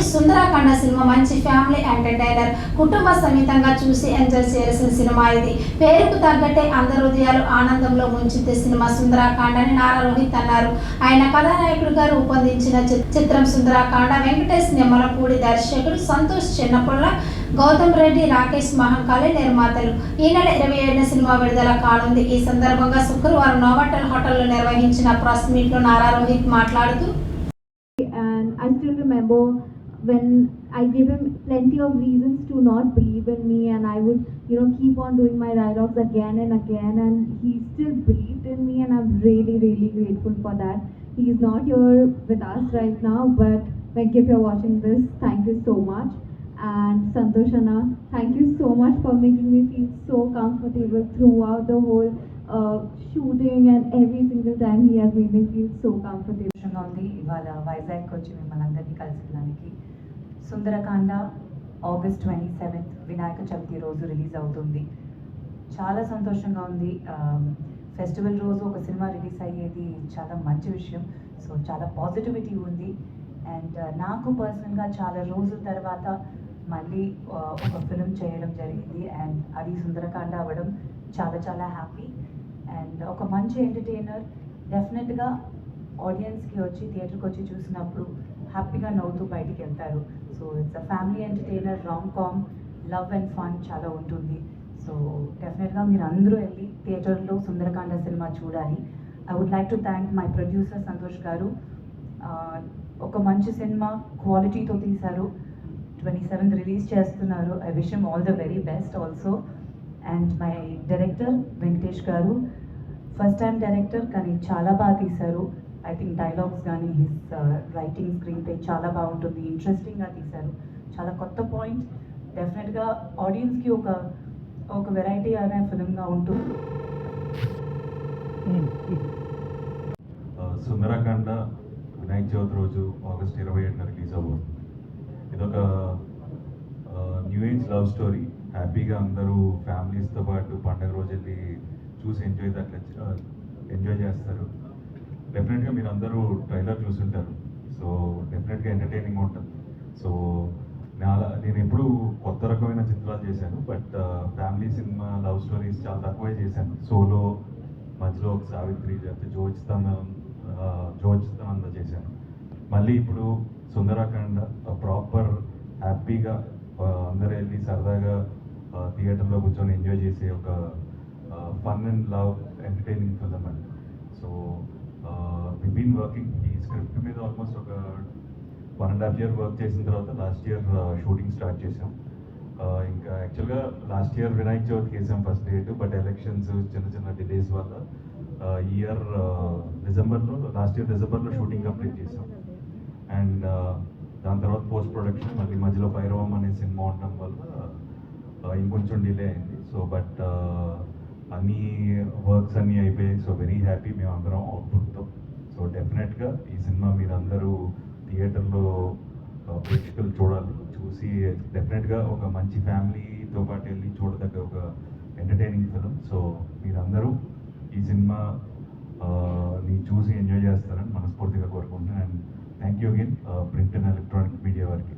Sundarakanda cinema మంచి family entertainer కుటుంబ సమేతంగా చూసి ఎంజాయ్ చేయాల్సిన సినిమా ఇది. పేరుకు తగ్గట్టే అందరి హృదయాలు ఆనందంలో ఉంచితే సినిమా సుందరాకాండ అని నారా రోహిత్ అన్నారు. ఆయన కథానాయకుడిగా రూపొందించిన చి- చిత్రం సుందరాకాండ వెంకటేష్ నిమ్మలపూడి దర్శకుడు సంతోష్ చిన్నపుల్ల గౌతమ్ రెడ్డి రాకేష్ మహంకాళి నిర్మాతలు. ఈ నెల ఇరవై ఏడున సినిమా విడుదల కానుంది. ఈ సందర్భంగా శుక్రవారం నోవటల్ హోటల్లో నిర్వహించిన ప్రెస్ మీట్లో నారా రోహిత్ మాట్లాడుతూ I still remember when I gave him plenty of reasons to not believe in me, and I would, you know, keep on doing my dialogues again and again, and he still believed in me, and I'm really, really grateful for that. He's not here with us right now, but Venk, if you're watching this, thank you so much. And Santoshana, thank you so much for making me feel so comfortable throughout the whole uh, shooting, and every single time he has made me feel so comfortable. వైజాగ్కి వచ్చి మిమ్మల్ని అందరినీ కలిసడానికి Sundarakanda August twenty seventh Vinayaka Chavithi రోజు release అవుతుంది. చాలా సంతోషంగా ఉంది. Festival రోజు ఒక సినిమా రిలీజ్ అయ్యేది చాలా మంచి విషయం. సో చాలా పాజిటివిటీ ఉంది. అండ్ నాకు పర్సనల్గా చాలా రోజుల తర్వాత మళ్ళీ ఒక ఫిలిం చేయడం జరిగింది. అండ్ అది సుందరకాండ అవ్వడం చాలా చాలా హ్యాపీ. అండ్ ఒక మంచి ఎంటర్టైనర్ డెఫినెట్గా ఆడియన్స్కి వచ్చి థియేటర్కి వచ్చి చూసినప్పుడు హ్యాపీగా నవ్వుతూ బయటికి వెళ్తారు. So it's a family entertainer rom com love and fun చాలా ఉంటుంది. సో డెఫినెట్గా మీరు అందరూ వెళ్ళి థియేటర్లో సుందరకాండ సినిమా చూడాలి. I would like to thank my producer Santosh garu. ఒక మంచి సినిమా క్వాలిటీతో తీశారు. ట్వంటీ సెవెంత్ రిలీజ్ చేస్తున్నారు I wish all the very best also and my director Venkatesh garu. First time director కానీ చాలా బాగా తీశారు. ఐ థింక్ డైలాగ్స్ కానీ హిస్ రైటింగ్ స్క్రీన్ పే చాలా బాగుంటుంది. ఇంట్రెస్టింగ్గా తీశారు. చాలా కొత్త పాయింట్ డెఫినెట్గా ఆడియన్స్కి ఒక ఒక వెరైటీ అనే ఫిలింగా ఉంటుంది. ఆ, సుందరకాండ వినాయక చవితి రోజు ఆగస్ట్ ఇరవై ఏడున రిలీజ్ అవ్వదు ఇదొక న్యూ ఏజ్ లవ్ స్టోరీ హ్యాపీగా అందరూ ఫ్యామిలీస్తో పాటు పండగ రోజు వెళ్ళి చూసి ఎంజాయ్ అట్లా ఎంజాయ్ చేస్తారు. డెఫినెట్గా మీరు అందరూ ట్రైలర్ చూసుంటారు సో డెఫినెట్గా ఎంటర్టైనింగ్ ఉంటుంది. సో నా నేను ఎప్పుడు కొత్త రకమైన చిత్రాలు చేశాను. But family cinema love stories చాలా తక్కువే చేశాను. సోలో మధ్యలో ఒక సావిత్రి లేకపోతే జోచితన జోచితనంద చేశాను. మళ్ళీ ఇప్పుడు సుందరాఖండ్ ప్రాపర్ హ్యాపీగా అందరూ వెళ్ళి సరదాగా థియేటర్లో కూర్చొని ఎంజాయ్ చేసే ఒక fun and love entertaining film అండి. సో బీన్ వర్కింగ్ ఈ స్క్రిప్ట్ మీద ఆల్మోస్ట్ ఒక one and half year work చేసిన తర్వాత లాస్ట్ ఇయర్ షూటింగ్ స్టార్ట్ చేసాం ఇంకా యాక్చువల్గా లాస్ట్ ఇయర్ వినాయక చవితి వేసాం ఫస్ట్ డేట్ బట్ ఎలక్షన్స్ చిన్న చిన్న డిలేస్ వల్ల uh, ఈ ఇయర్ డిసెంబర్లో లాస్ట్ ఇయర్ డిసెంబర్లో షూటింగ్ కంప్లీట్ చేసాం అండ్ దాని తర్వాత పోస్ట్ ప్రొడక్షన్ మళ్ళీ మధ్యలో భైరవం అనే సినిమా ఉండడం వల్ల uh, ఇంకొంచెం డిలే అయింది. సో బట్ uh, అన్ని వర్క్స్ అన్నీ అయిపోయాయి. సో వెరీ హ్యాపీ మేము అందరం అవుట్పుట్తో సో డెఫినెట్గా ఈ సినిమా మీరందరూ థియేటర్లో ప్రేక్షకులు చూడాలి చూసి డెఫినెట్గా ఒక మంచి ఫ్యామిలీతో పాటు వెళ్ళి చూడదగ్గ ఒక ఎంటర్టైనింగ్ ఫిలిం సో మీరందరూ ఈ సినిమా ని చూసి ఎంజాయ్ చేస్తారని మనస్ఫూర్తిగా కోరుకుంటున్నాను. And thank you again print and electronic media వారికి.